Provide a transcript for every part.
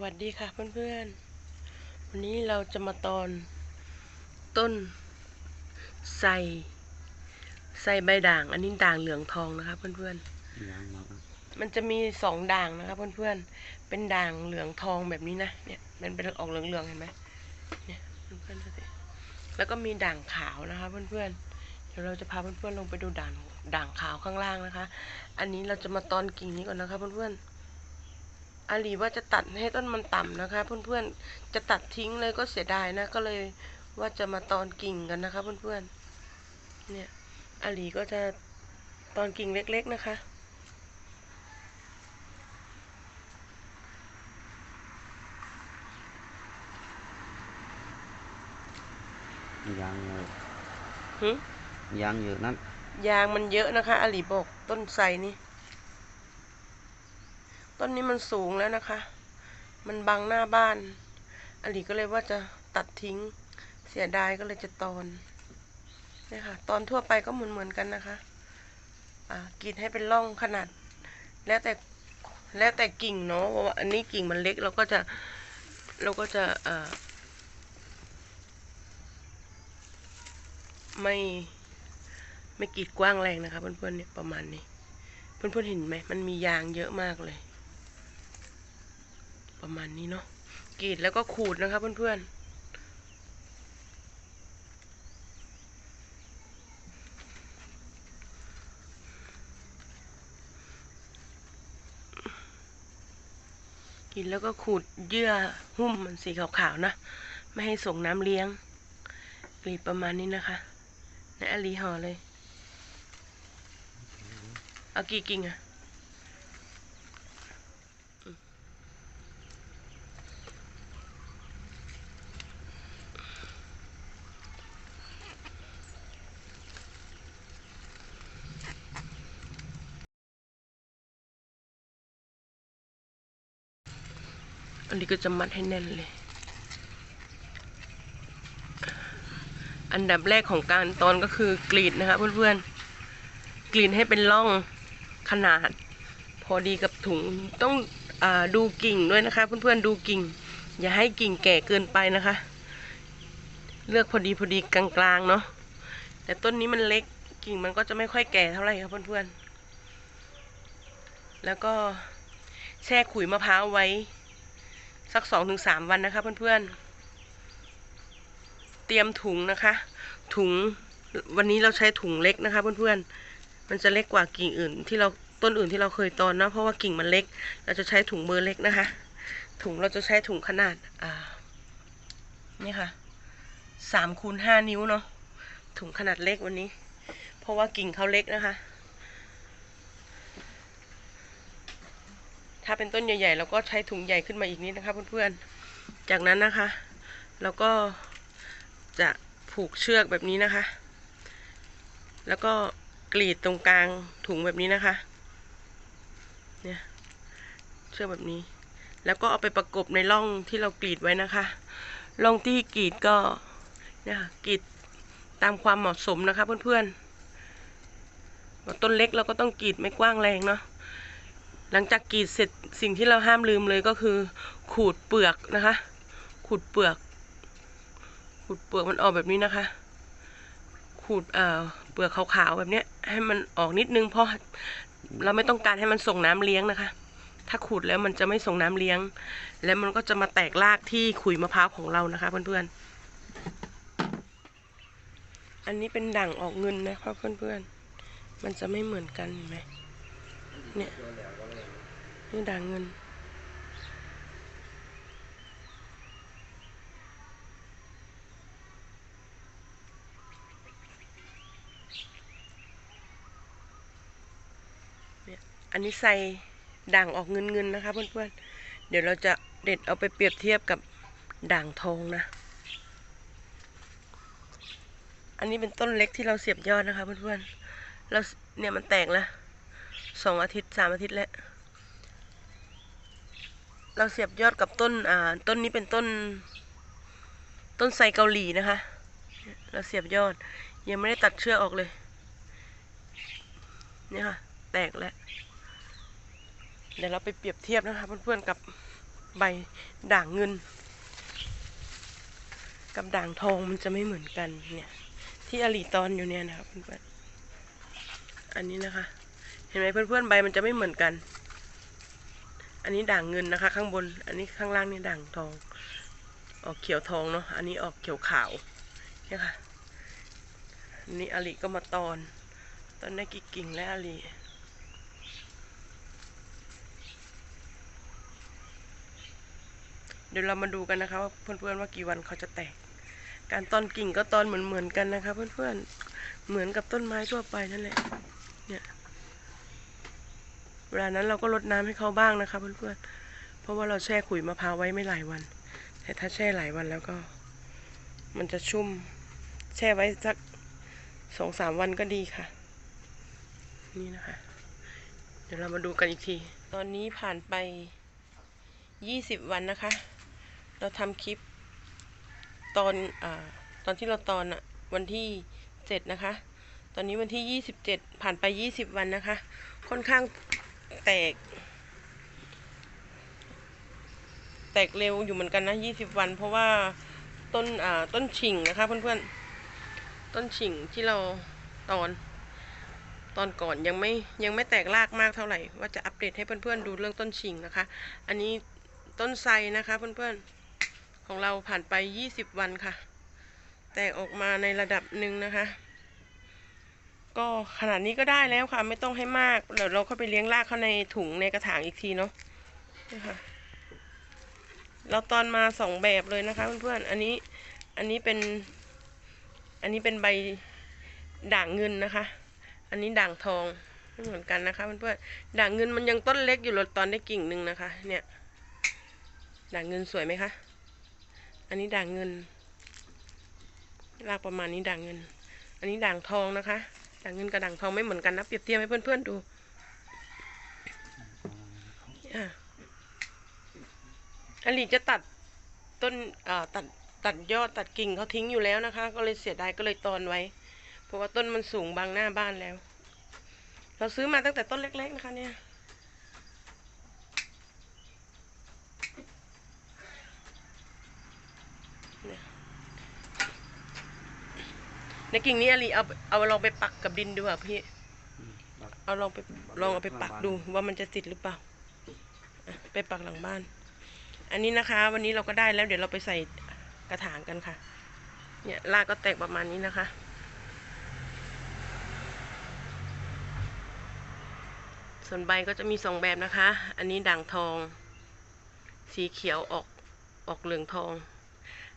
วัสดีค่ะเพื่อนๆ วันนี้เราจะมาตอนต้นไทรไทรใบด่าง อันนี้ด่างเหลืองทองนะคะเพื่อนๆ มันจะมีสองด่างนะคะเพื่อนๆ เป็นด่างเหลืองทองแบบนี้นะ เนี่ย มันเป็นออกเหลืองๆเห็นไหมเนี่ยเพื่อนๆดูสิแล้วก็มีด่างขาวนะคะเพื่อนๆ เดี๋ยวเราจะพาเพื่อนๆลงไปดูด่างด่างขาวข้างล่างนะคะ อันนี้เราจะมาตอนกิ่งนี้ก่อนนะคะเพื่อนๆ อาลีว่าจะตัดให้ต้นมันต่ำนะคะ เพื่อนๆ จะตัดทิ้งเลยก็เสียดายนะ ก็เลยว่าจะมาตอนกิ่งกันนะคะ เพื่อนๆ เนี่ยอาลีก็จะตอนกิ่งเล็ก ๆนะคะยังเลยหึยังอยู่นั่นยางมันเยอะนะคะอาลีบอกต้นไทรนี่ ต้นนี้มันสูงแล้วนะคะ มันบังหน้าบ้านอลีก็เลยว่าจะตัดทิ้งเสียดายก็เลยจะตอนเนี่ยค่ะ ตอนทั่วไปก็เหมือนเหมือนกันนะคะอากรีดให้เป็นร่องขนาด แล้วแต่แล้วแต่กิ่งเนาะว่าอันนี้กิ่งมันเล็กเราก็จะเราก็จะไม่ไม่กรีดกว้างแรงนะคะเพื่อนๆเนี่ยประมาณนี้ เพื่อนๆเห็นไหมมันมียางเยอะมากเลย ประมาณนี้เนาะกรีดแล้วก็ขูดนะคะเพื่อนๆกินแล้วก็ขูดเยื่อหุ้มมันสีขาวๆนะ ไม่ให้ส่งน้ำเลี้ยงกรีดประมาณนี้นะคะในอลีห่อเลย เอากี่กิ่งอะ อันนี้ก็จะมัดให้แน่นเลย อันดับแรกของการตอนก็คือกรีดนะคะเพื่อนๆ กรีดให้เป็นร่องขนาด พอดีกับถุงต้องอดูกิ่งด้วยนะคะ เพื่อนๆดูกิ่ง อย่าให้กิ่งแก่เกินไปนะคะ เลือกพอดีพอดีกลางๆเนาะแต่ต้นนี้มันเล็กกิ่งมันก็จะไม่ค่อยแก่เท่าไหร่ครับเพื่อนๆ แล้วก็แช่ขุยมะพร้าวไว้ สักสองถึงสามวันนะคะ เพื่อนๆ เตรียมถุงนะคะ ถุงวันนี้เราใช้ถุงเล็กนะคะ เพื่อนๆ มันจะเล็กกว่ากิ่งอื่น ที่เราต้นอื่นที่เราเคยตอนนะเพราะว่ากิ่งมันเล็ก เราจะใช้ถุงเบอร์เล็กนะคะ ถุงเราจะใช้ถุงขนาดอ่านี่ค่ะสามคูณห้านิ้วเนาะถุงขนาดเล็กวันนี้ เพราะว่ากิ่งเขาเล็กนะคะ ถ้า เป็นต้นใหญ่ๆเราก็ใช้ถุงใหญ่ขึ้นมาอีกนิดนะคะเพื่อนๆ จากนั้นนะคะ เราก็จะผูกเชือกแบบนี้นะคะ แล้วก็กรีดตรงกลางถุงแบบนี้นะคะ เนี่ย เชือกแบบนี้ แล้วก็เอาไปประกบในร่องที่เรากรีดไว้นะคะ ร่องที่กรีดก็เนี่ยกรีดตามความเหมาะสมนะคะเพื่อนๆต้นเล็กเราก็ต้องกรีดไม่กว้างแรงเนาะ หลังจากกรีดเสร็จสิ่งที่เราห้ามลืมเลยก็คือ ขูดเปลือกนะคะ ขูดเปลือก ขูดเปลือกมันออกแบบนี้นะคะ ขูดเอ่อเปลือกขาวๆแบบเนี้ย ให้มันออกนิดนึงเพราะเราไม่ต้องการให้มันส่งน้ำเลี้ยงนะคะ ถ้าขูดแล้วมันจะไม่ส่งน้ำเลี้ยง แล้วมันก็จะมาแตกรากที่ขุยมะพร้าวของเรานะคะ เพื่อนๆ อันนี้เป็นด่างออกเงินนะครับเพื่อนๆ มันจะไม่เหมือนกันเห็นไหมเนี่ย นี่ด่างเงินเนี่ยอันนี้ใส่ด่างออกเงินเงินนะคะเพื่อนๆ เดี๋ยวเราจะเด็ดเอาไปเปรียบเทียบกับด่างทองนะ อันนี้เป็นต้นเล็กที่เราเสียบยอดนะคะเพื่อนๆ เราเนี่ยมันแตกแล้วสองอาทิตย์สามอาทิตย์แล้ว เราเสียบยอดกับต้นอ่าต้นนี้เป็นต้น ต้นไทรเกาหลีนะคะ เราเสียบยอด ยังไม่ได้ตัดเชือกออกเลยเนี่ยค่ะ แตกแล้ว เดี๋ยวเราไปเปรียบเทียบนะคะเพื่อนๆกับใบด่างเงิน กับด่างทองมันจะไม่เหมือนกันเนี่ย ที่อลีตอนอยู่เนี่ยนะครับเพื่อนๆอันนี้นะคะ เห็นไหมเพื่อนๆใบมันจะไม่เหมือนกัน อันนี้ด่างเงินนะคะ ข้างบน อันนี้ข้างล่างนี่ด่างทอง ออกเขียวทองเนาะ อันนี้ออกเขียวขาวเนี่ยค่ะอันนี้อลีก็มาตอน ตอนได้กี่กิ่งและอลีเดี๋ยวเรามาดูกันนะคะว่าเพื่อนๆว่ากี่วันเขาจะแตก การตอนกิ่งก็ตอนเหมือนๆกันนะคะ เพื่อนๆ เหมือนกับต้นไม้ทั่วไปนั่นแหละ เวลานั้นเราก็ลดน้ำให้เขาบ้างนะคะเพื่อนๆเพราะว่าเราแช่ขุยมะพร้าวไว้ไม่หลายวัน แต่ถ้าแช่หลายวันแล้วก็ มันจะชุ่ม แช่ไว้สักสองสามวันก็ดีค่ะ นี่นะคะ เดี๋ยวเรามาดูกันอีกที ตอนนี้ผ่านไปยี่สิบวันนะคะ เราทำคลิป ตอนอตอนที่เราตอนอะวันที่เจ็ดนะคะ ตอนนี้วันที่ยี่สิบเจ็ดผ่านไปยี่สิบวันนะคะ ค่อนข้าง แตก แตกเร็วอยู่เหมือนกันนะยี่สิบวัน เพราะว่าต้นอ่าต้นฉิงนะคะ เพื่อนๆ ต้นฉิงที่เราตอน ตอนก่อนยังไม่ยังไม่แตกรากมากเท่าไหร่ ว่าจะอัปเดตให้เพื่อนๆดูเรื่องต้นฉิงนะคะ อันนี้ต้นไทรนะคะเพื่อนๆของเราผ่านไปยี่สิบวันค่ะ แตกออกมาในระดับหนึ่งนะคะ ก็ขนาดนี้ก็ได้แล้วค่ะ ไม่ต้องให้มากเดี๋ยวเราเข้าไปเลี้ยงรากเข้าในถุงในกระถางอีกทีเนาะนี่ค่ะ เราตอนมาสองแบบเลยนะคะเพื่อนๆอันนี้อันนี้เป็น อันนี้เป็นใบด่างเงินนะคะ อันนี้ด่างทองไม่เหมือนกันนะคะเพื่อนๆด่างเงินมันยังต้นเล็กอยู่เลยตอนได้กิ่งหนึ่งนะคะ เนี่ยด่างเงินสวยไหมคะ อันนี้ด่างเงิน รากประมาณนี้ด่างเงิน อันนี้ด่างทองนะคะ ด่างเงินกับด่างทองไม่เหมือนกันนะเปรียบเทียบให้เพื่อนๆดูอะอลีจะตัดต้นอ่าตัดตัดยอดตัดกิ่งเขาทิ้งอยู่แล้วนะคะ ก็เลยเสียดายก็เลยตอนไว้ เพราะว่าต้นมันสูงบางหน้าบ้านแล้ว เราซื้อมาตั้งแต่ต้นเล็ก ๆ นะคะเนี่ย ในกิ่งนี้อลีเอาเอาลองไปปักกับดินดูอะพี่ เอาลองไปลองเอาไปปักดูว่ามันจะติดหรือเปล่าอะไปปักหลังบ้าน อันนี้นะคะ วันนี้เราก็ได้แล้วเดี๋ยวเราไปใส่กระถางกันค่ะ เนี่ยรากก็แตกประมาณนี้นะคะ ส่วนใบก็จะมีสองแบบนะคะ อันนี้ด่างทอง สีเขียวออกออกเหลืองทอง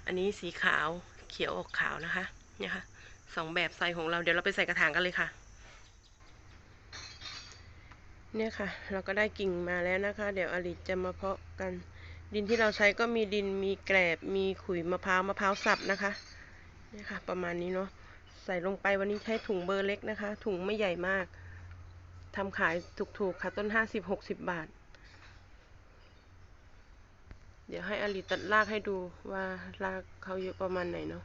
อันนี้สีขาวเขียวออกขาวนะคะ เนี่ยค่ะ สองแบบใส่ของเราเดี๋ยวเราไปใส่กระถางกันเลยค่ะ เนี่ยค่ะ เราก็ได้กิ่งมาแล้วนะคะ เดี๋ยวอลิจะมาเพาะกัน ดินที่เราใช้ก็มีดินมีแกลบมีขุยมะพร้าวมะพร้าวสับนะคะเนี่ยค่ะ ประมาณนี้เนาะใส่ลงไปวันนี้ใช้ถุงเบอร์เล็กนะคะ ถุงไม่ใหญ่มากทำขายถูกๆค่ะต้นห้าสิบหกสิบบาท เดี๋ยวให้อลิตัดรากให้ดูว่ารากเขาเยอะประมาณไหนเนาะ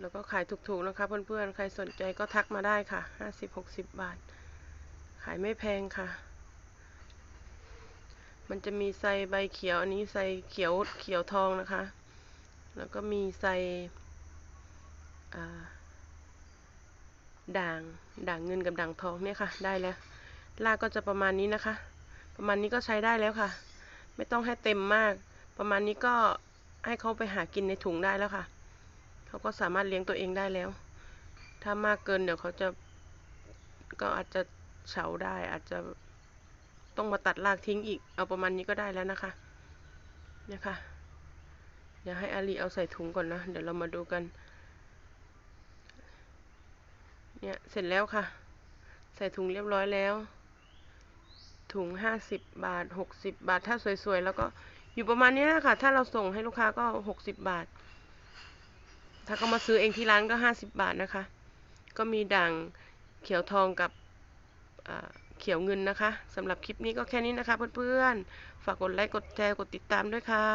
แล้วก็ขายถูกๆนะคะเพื่อนๆ ใครสนใจก็ทักมาได้ค่ะห้าสิบหกสิบบาท ขายไม่แพงค่ะ มันจะมีไซใบเขียว อันนี้ไซเขียวเขียวทองนะคะ แล้วก็มีไซอ่ด่างด่างเงินกับด่างทองเนี่ยค่ะ ได้แล้วรากก็จะประมาณนี้นะคะ ประมาณนี้ก็ใช้ได้แล้วค่ะ ไม่ต้องให้เต็มมาก ประมาณนี้ก็ ให้เขาไปหากินในถุงได้แล้วค่ะ เขาก็สามารถเลี้ยงตัวเองได้แล้ว ถ้ามากเกินเดี๋ยวเขาจะก็อาจจะเฉาได้ อาจจะต้องมาตัดรากทิ้งอีก เอาประมาณนี้ก็ได้แล้วนะคะเนี่ยค่ะเดี๋ยวให้อาลีเอาใส่ถุงก่อนนะ เดี๋ยวเรามาดูกัน เนี่ย เสร็จแล้วค่ะ ใส่ถุงเรียบร้อยแล้ว ถุงห้าสิบบาทหกสิบบาท ถ้าสวยๆ แล้วก็ อยู่ประมาณนี้นะคะถ้าเราส่งให้ลูกค้าก็หกสิบบาท ถ้าก็มาซื้อเองที่ร้านก็ห้าสิบบาทนะคะ ก็มีด่างเขียวทองกับเขียวเงินนะคะสำหรับคลิปนี้ก็แค่นี้นะคะเพื่อนๆ ฝากกดไลค์ กดแชร์ กดติดตามด้วยค่ะ